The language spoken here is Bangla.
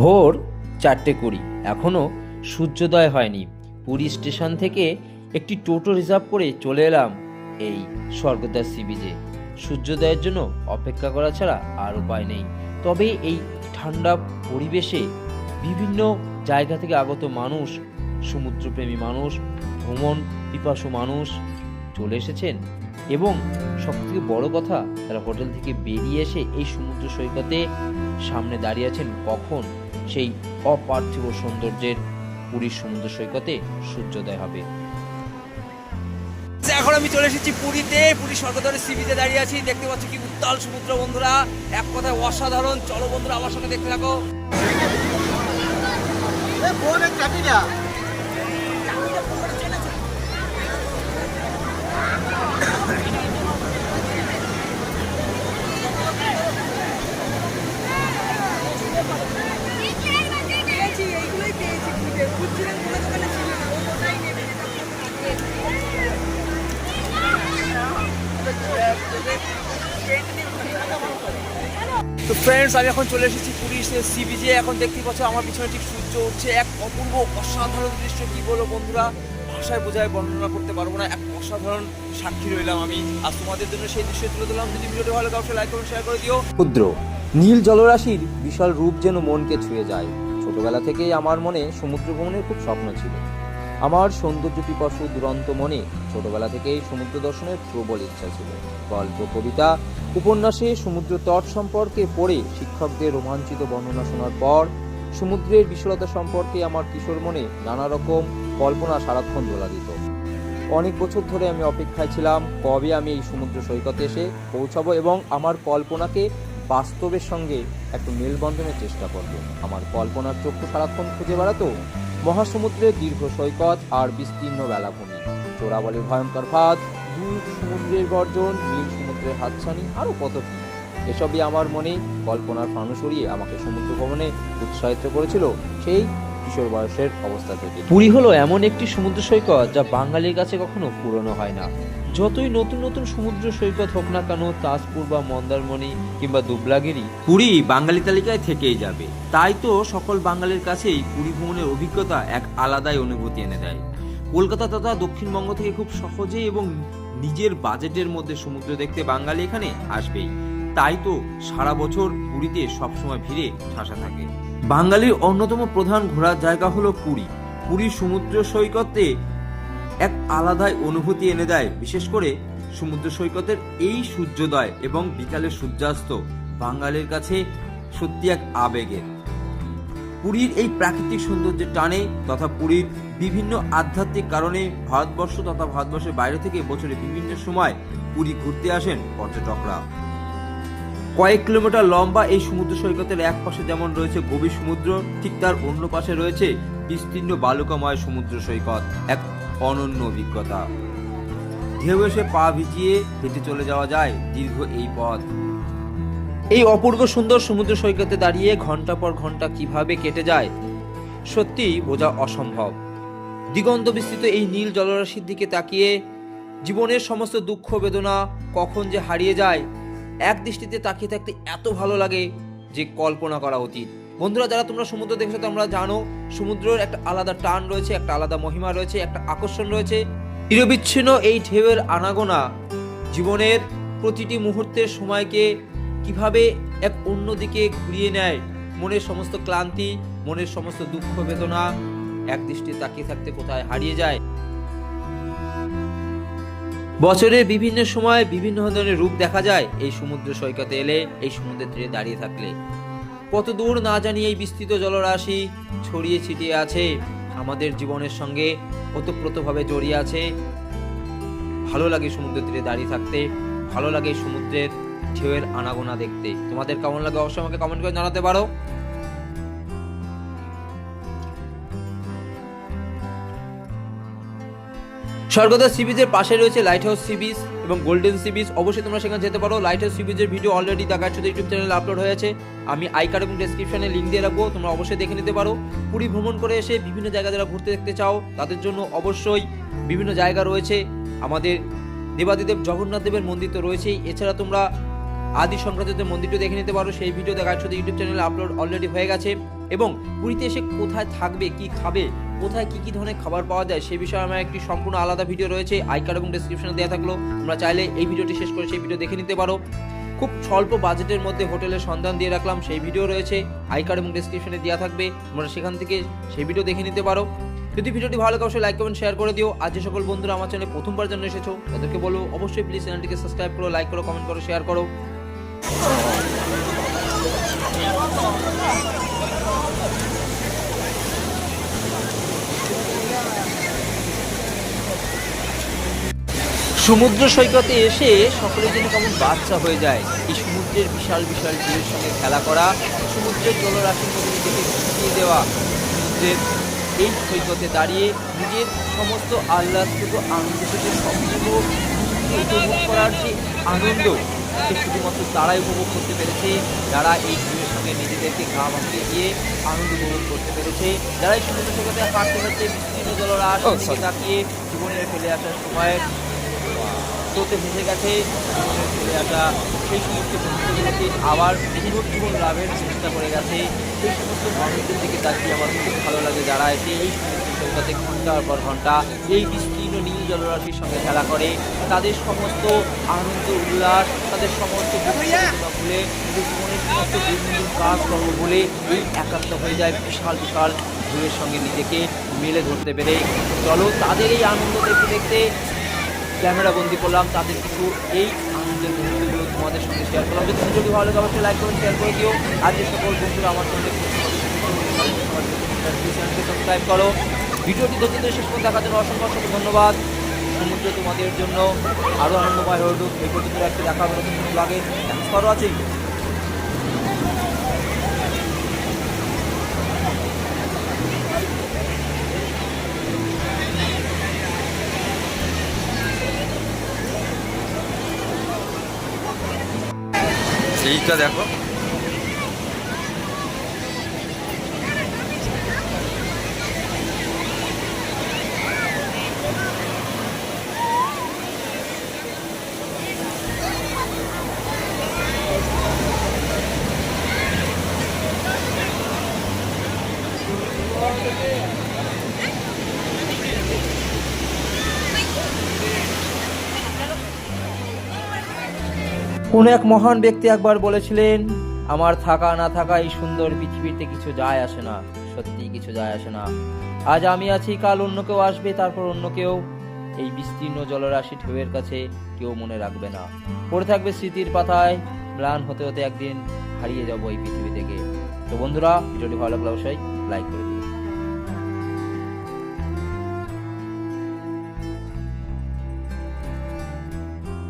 ভোর চারটে কুড়ি। এখনও সূর্যোদয় হয়নি। পুরী স্টেশন থেকে একটি টোটো রিজার্ভ করে চলে এলাম এই স্বর্গদ্বার সি বিচে সূর্যোদয়ের জন্য অপেক্ষা করা ছাড়া আর উপায় নেই। তবে এই ঠান্ডা পরিবেশে বিভিন্ন জায়গা থেকে আগত মানুষ, সমুদ্রপ্রেমী মানুষ, ভ্রমণ পিপাসু মানুষ চলে এসেছেন এবং সবথেকে বড় কথা, তারা হোটেল থেকে বেরিয়ে এসে এই সমুদ্র সৈকতে সামনে দাঁড়িয়ে আছেন কখন? সেই অপার্থিব সৌন্দর্যের পুরীর সমুদ্র সৈকতে সূর্যোদয় হবে। এখন আমি চলে এসেছি পুরীতে। পুরী স্বর্গদ্বারের সিবিতে দাঁড়িয়ে আছি। দেখতে পাচ্ছি কি উত্তাল সমুদ্র বন্ধুরা। এক কথায় অসাধারণ। চলো বন্ধুরা আমার সঙ্গে দেখতে থাকো। ফ্রেন্ডস আমি এখন চলে এসেছি পুরী সি বিচে এখন দেখতে পাচ্ছ আমার পিছনে ঠিক সূর্য উঠছে। এক অপূর্ব অসাধারণ দৃশ্য। কি বলো বন্ধুরা? ভাষায় বোঝায় বর্ণনা করতে পারব না। এক অসাধারণ সাক্ষী রইলাম আমি। আর তোমাদের জন্য সেই দৃশ্য তুলে দিলাম যদি ভিডিওটি ভালো লাগে, অবশ্যই লাইক করুন শেয়ার করে দিও। ক্ষুদ্র, নীল জলরাশির বিশাল রূপ যেন মনকে ছুঁয়ে যায়। ছোটবেলা থেকেই আমার মনে সমুদ্র ভ্রমণের খুব স্বপ্ন ছিল। আমার সৌন্দর্য পিপাসু দুরন্ত মনে ছোটবেলা থেকেই সমুদ্র দর্শনের প্রবল ইচ্ছা ছিল। গল্প, কবিতা, উপন্যাসে সমুদ্র তট সম্পর্কে পড়ে শিক্ষকদের রোমাঞ্চিত বর্ণনা শোনার পর সমুদ্রের বিশালতা সম্পর্কে আমার কিশোর মনে নানা রকম কল্পনা সারাক্ষণ দোলা দিত। অনেক বছর ধরে আমি অপেক্ষায় ছিলাম কবে আমি এই সমুদ্র সৈকতে এসে পৌঁছাবো এবং আমার কল্পনাকে বাস্তবের সঙ্গে একটু মেলবন্ধনের চেষ্টা করব। আমার কল্পনার চক্ষু সারাক্ষণ খুঁজে বেড়াতো মহাসমুদ্রের দীর্ঘ সৈকত আর বিস্তীর্ণ বেলাভূমি। চোরাবলির ভয়ঙ্কর ফাঁদ, দূর সমুদ্রের গর্জন, নীল সমুদ্রের হাতছানি, আরও কত কি। এসবই আমার মনে কল্পনার প্রাণ সরিয়ে আমাকে সমুদ্র ভ্রমণে উৎসাহিত করেছিল সেই কিশোর বয়সের অবস্থা থেকে। পুরী হলো এমন একটি সমুদ্র সৈকত যা বাঙালির কাছে কখনো পুরনো হয় না। যতই নতুন নতুন সমুদ্র সৈকত হোক না কেন, তাজপুর বা মন্দারমণি কিংবা দুবলাগিরি পুরী বাঙালি তালিকায় থেকেই যাবে। তাই তো সকল বাঙালির কাছেই পুরী ভ্রমণের অভিজ্ঞতা এক আলাদাই অনুভূতি এনে দেয়। কলকাতা তথা দক্ষিণবঙ্গ থেকে খুব সহজেই এবং নিজের বাজেটের মধ্যে সমুদ্র দেখতে বাঙালি এখানে আসবেই। তাই তো সারা বছর পুরীতে সবসময় ভিড়ে ঠাসা থাকে। বাঙালির অন্যতম প্রধান ঘোরার জায়গা হলো পুরী। পুরীর সমুদ্র সৈকতে এক আলাদাই অনুভূতি এনে দেয়। বিশেষ করে সমুদ্র সৈকতের এই সূর্যোদয় এবং বিকালের সূর্যাস্ত বাঙালির কাছে সত্যি এক আবেগের। পুরীর এই প্রাকৃতিক সৌন্দর্যের টানে তথা পুরীর বিভিন্ন আধ্যাত্মিক কারণে ভারতবর্ষ তথা ভারতবর্ষের বাইরে থেকে বছরে বিভিন্ন সময় পুরী ঘুরতে আসেন পর্যটকরা। কয়েক কিলোমিটার লম্বা এই সমুদ্র সৈকতের এক পাশে যেমন রয়েছে গভীর সমুদ্র, ঠিক তার অন্য পাশে রয়েছে বিস্তীর্ণ বালুকাময় সমুদ্র সৈকত, এক অনন্য অভিজ্ঞতা। ঢেউ এসে পা ভিজিয়ে হেঁটে চলে যাওয়া যায় দীর্ঘ এই পথ। এই অপূর্ব সুন্দর সমুদ্র সৈকতে দাঁড়িয়ে ঘণ্টা পর ঘণ্টা কীভাবে কেটে যায় সত্যি বোঝা অসম্ভব। দিগন্ত বিস্তৃত এই নীল জলরাশির দিকে তাকিয়ে জীবনের সমস্ত দুঃখ, বেদনা কখন যে হারিয়ে যায় এক দৃষ্টিতে তাকিয়ে থাকতে এত ভালো লাগে যে কল্পনা করা অতীত। বন্ধুরা, যারা তোমরা সমুদ্র দেখেছ, তোমরা জানো, সমুদ্রের একটা আলাদা টান রয়েছে, একটা আলাদা মহিমা রয়েছে, একটা আকর্ষণ রয়েছে। চিরবিচ্ছিন্ন এই ঢেউয়ের আনাগোনা জীবনের প্রতিটি মুহূর্তের সময়কে কীভাবে এক অন্যদিকে ঘুরিয়ে নেয়, মনের সমস্ত ক্লান্তি, মনের সমস্ত দুঃখ, বেদনা, এক দৃষ্টি তাকিয়ে থাকতে কোথায় হারিয়ে যায়। বছরের বিভিন্ন সময় বিভিন্ন ধরনের রূপ দেখা যায়। এই সমুদ্র সৈকতে এলে, এই সমুদ্রের তীরে দাঁড়িয়ে থাকলে। কত দূর না জানি এই বিস্তৃত জলরাশি ছড়িয়ে ছিটিয়ে আছে। আমাদের জীবনের সঙ্গে ওতপ্রোতভাবে জড়িয়ে আছে। ভালো লাগে সমুদ্র তীরে দাঁড়িয়ে থাকতে। ভালো লাগে সমুদ্রের ঢেউয়ের আনাগোনা দেখতে। তোমাদের কেমন লাগে অবশ্যই আমাকে কমেন্ট করে জানাতে পারো। স্বর্গদা সি বিচের পাশে রয়েছে লাইট হাউস সি বিচ এবং গোল্ডেন সি বিচ অবশ্যই তোমরা সেখানে যেতে পারো। লাইট হাউস সি বিচের ভিডিও অলরেডি দেখা যাচ্ছে ইউটিউব চ্যানেলে আপলোড হয়েছে। আমি আই কার্ড এবং ডেসক্রিপশনে লিঙ্ক দিয়ে রাখব। তোমরা অবশ্যই দেখে নিতে পারো। পুরী ভ্রমণ করে এসে বিভিন্ন জায়গা যারা ঘুরতে দেখতে চাও, তাদের জন্য অবশ্যই বিভিন্ন জায়গা রয়েছে। আমাদের দেবাদিদেব জগন্নাথ দেবের মন্দির তো রয়েছেই। এছাড়া তোমরা আদি শঙ্করাচার্যের মন্দিরটা দেখে নিতে পারো। সেই ভিডিও দেখা যাচ্ছে ইউটিউব চ্যানেলে আপলোড অলরেডি হয়ে গেছে। এবং পুরীতে এসে কোথায় থাকবে, কি খাবে, কোথায় কি কি ধরনের খাবার পাওয়া যায়, সে বিষয়ে আমার একটি সম্পূর্ণ আলাদা ভিডিও রয়েছে। আই কার্ড এবং ডিসক্রিপশনে দেওয়া থাকল। তোমরা চাইলে এই ভিডিওটি শেষ করে সেই ভিডিও দেখে নিতে পারো। খুব স্বল্প বাজেটের মধ্যে হোটেলের সন্ধান দিয়ে রাখলাম, সেই ভিডিও রয়েছে। আই কার্ড এবং ডিসক্রিপশনে দেওয়া থাকবে। তোমরা সেখান থেকে সেই ভিডিও দেখে নিতে পারো। যদি ভিডিওটি ভালো লাগে, অবশ্যই লাইক কমেন্ট শেয়ার করে দিও। আজ যে সকল বন্ধুরা আমার চ্যানেলে প্রথমবার জন্য এসেছ, তাদেরকে বলো, অবশ্যই প্লিজ চ্যানেলটিকে সাবস্ক্রাইব করো লাইক করো কমেন্ট করো শেয়ার করো। সমুদ্র সৈকতে এসে সকলে যেন কেমন বাচ্চা হয়ে যায় এই সমুদ্রের বিশাল বিশাল ঢেউয়ের সঙ্গে খেলা করা সমুদ্রের জলরাশির মধ্যে নিজেকে ঢুকিয়ে দেওয়া সমুদ্রের এই সৈকতে দাঁড়িয়ে নিজের সমস্ত আহ্লাদ আহ্লাদটুকু আনন্দটুকু সবটুকু উপভোগ করার যে আনন্দ সে শুধুমাত্র তারাই উপভোগ করতে পেরেছে যারা এই ঢেউয়ের সঙ্গে নিজেদেরকে ঘা মাখিয়ে দিয়ে আনন্দ উপভোগ করতে পেরেছে যারা এই সমুদ্র সৈকতে হাঁটতে হাঁটতে বিস্তীর্ণ জলরাশ. তাকিয়ে জীবনের ফেলে আসার সময় স্রোতে ভেসে গেছে। আসা সেই সমস্ত বন্ধুগুলোকে আবার পুনর্জীবন লাভের চেষ্টা করে গেছে। সেই সমস্ত মানুষদের দিকে তাকিয়ে আমার খুব ভালো লাগে যারা এসে এই সমুদ্র সৈকতে ঘণ্টার পর ঘণ্টা এই বিস্তীর্ণ নীল জলরাশির সঙ্গে খেলা করে। তাদের সমস্ত আনন্দ, উল্লাস, তাদের সমস্ত ভুলে জীবনের সমস্ত দৈনন্দিন কাজকর্ম বলে এই একাত্ম হয়ে যায় বিশাল বিশাল ঢেউয়ের সঙ্গে নিজেকে মেলে ধরতে পেরে। চলো তাদের এই আনন্দ দেখতে দেখতে ক্যামেরা বন্দি করলাম, তাদের কিছু এই আনন্দের মুহূর্তগুলো তোমাদের সঙ্গে শেয়ার করলাম। যদি যদি ভালো লাগে, অবশ্যই লাইক করুন শেয়ার করে দিও। আর যে সকল বন্ধুরা আমার সঙ্গে সাবস্ক্রাইব করো ভিডিওটি ধৈর্য ধরে শেষ করে দেখার জন্য অসংখ্য অসংখ্য ধন্যবাদ। সমুদ্র তোমাদের জন্য আরও আনন্দময় হয়ে উঠুক। এই পর্যন্ত একটি দেখা হবে নতুন লাগে থ্যাংকস ফর ওয়াচিং এইটা দেখো। কোন এক মহান ব্যক্তি একবার বলেছিলেন, আমার থাকা না থাকা এই সুন্দর পৃথিবীতে কিছু যায় আসে না সত্যি কিছু যায় আসে না। আজ আমি আছি, কাল অন্য কেউ আসবে, তারপর অন্য কেউ এই বিস্তীর্ণ জলরাশি ঢেউয়ের কাছে কেউ মনে রাখবে না। পড়ে থাকবে স্মৃতির পাতায়, ম্লান হতে হতে একদিন হারিয়ে যাব এই পৃথিবী থেকে। তো বন্ধুরা, ভিডিওটি ভালো লাগলে অবশ্যই লাইক করে